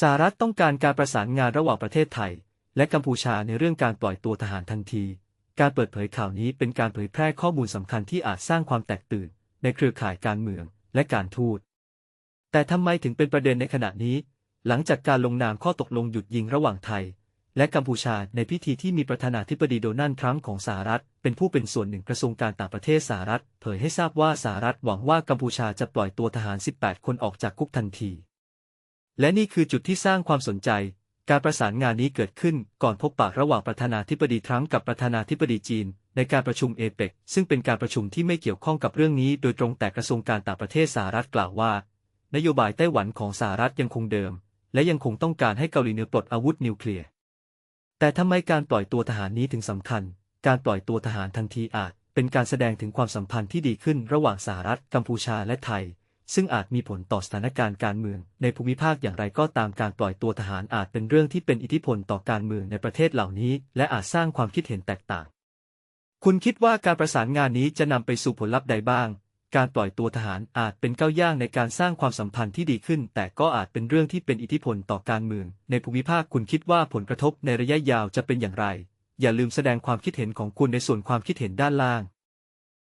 สหรัฐต้องการการประสานงานระหว่างประเทศไทย และกัมพูชาในเรื่องการปล่อยตัวทหารทันที การเปิดเผยข่าวนี้เป็นการเผยแพร่ข้อมูลสำคัญที่อาจสร้างความแตกตื่น ในเครือข่ายการเมืองและการทูต แต่ทำไมถึงเป็นประเด็นในขณะนี้ หลังจากการลงนามข้อตกลงหยุดยิงระหว่างไทย และกัมพูชาในพิธีที่มีประธานาธิบดีโดนัลด์ทรัมป์ของสหรัฐ เป็นผู้เป็นส่วนหนึ่งกระทรวงการต่างประเทศสหรัฐ เผยให้ทราบว่าสหรัฐหวังว่ากัมพูชาจะปล่อยตัวทหาร 18 คนออกจากคุกทันที และนี่คือจุดที่สร้างความสนใจ การประสานงานนี้เกิดขึ้นก่อนพบปะระหว่างประธานาธิบดีทรัมป์กับประธานาธิบดีจีน ในการประชุมเอเปกซึ่งเป็นการประชุมที่ไม่เกี่ยวข้องกับเรื่องนี้ โดยตรงแต่กระทรวงการต่างประเทศสหรัฐกล่าวว่า นโยบายไต้หวันของสหรัฐยังคงเดิม และยังคงต้องการให้เกาหลีเหนือปลดอาวุธนิวเคลียร์ แต่ทำไมการปล่อยตัวทหารนี้ถึงสำคัญ การปล่อยตัวทหารทันทีอาจเป็นการแสดงถึงความสัมพันธ์ที่ดีขึ้นระหว่างสหรัฐกัมพูชาและไทย ซึ่งอาจมีผลต่อสถานการณ์การเมือง ในภูมิภาคอย่างไรก็ตามการปล่อยตัวทหารอาจเป็นเรื่องที่เป็นอิทธิพลต่อการเมืองในประเทศเหล่านี้ และอาจสร้างความคิดเห็นแตกต่าง คุณคิดว่าการประสานงานนี้จะนำไปสู่ผลลัพธ์ใดบ้าง การปล่อยตัวทหารอาจเป็นก้าวย่างในการสร้างความสัมพันธ์ที่ดีขึ้น แต่ก็อาจเป็นเรื่องที่เป็นอิทธิพลต่อการเมือง ในภูมิภาคคุณคิดว่าผลกระทบในระยะยาวจะเป็นอย่างไร อย่าลืมแสดงความคิดเห็นของคุณในส่วนความคิดเห็นด้านล่าง